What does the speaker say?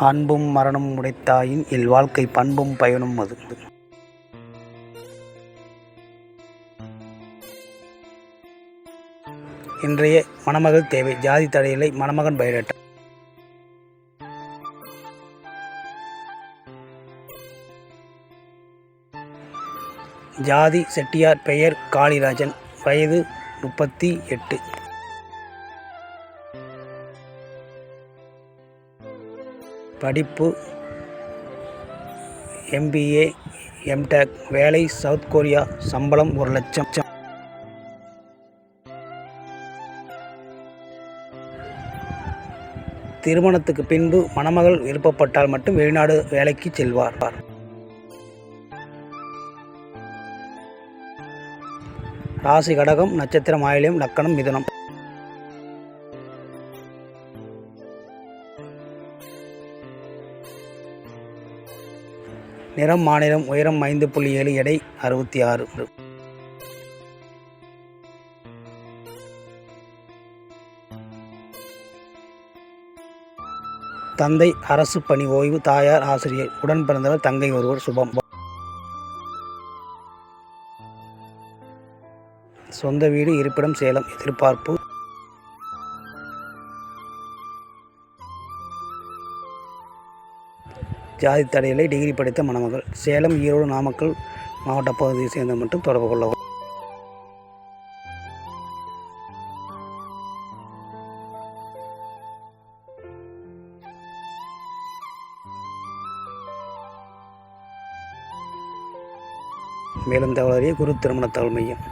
அன்பும் மரணமும் உடைத்தாயின் இல்வாழ்க்கை பண்பும் பயனும் அது. இன்றைய மணமகள் தேவை. ஜாதி தடையிலை மணமகன் பயிரட்ட ஜாதி செட்டியார் பெயர் காளிராஜன். வயது முப்பத்தி எட்டு. படிப்பு எம்பிஏ எம்டெக் வேலை சவுத் கொரியா சம்பளம் ஒரு லட்சம். திருமணத்துக்கு பின்பு மணமகள் விருப்பப்பட்டால் மட்டும் வெளிநாடு வேலைக்கு செல்வார். ராசி கடகம் நட்சத்திரம் ஆயிலியம் லக்கணம் மிதுனம். நிறம் மாநிலம் உயரம் ஐந்து புள்ளி ஏழு எடை அறுபத்தி ஆறு. தந்தை அரசு பணி ஓய்வு தாயார் ஆசிரியர். உடன் பிறந்தவர் தங்கை ஒருவர் சுபம். சொந்த வீடு இருப்பிடம் சேலம். எதிர்பார்ப்பு ஜாதி தடையிலை டிகிரி படித்த மணமகள். சேலம் ஈரோடு நாமக்கல் மாவட்ட பகுதியை சேர்ந்த மட்டும் தொடர்பு கொள்ளவும். மேலும் தகவல் அறிய குரு திருமண தகவல் மையம்.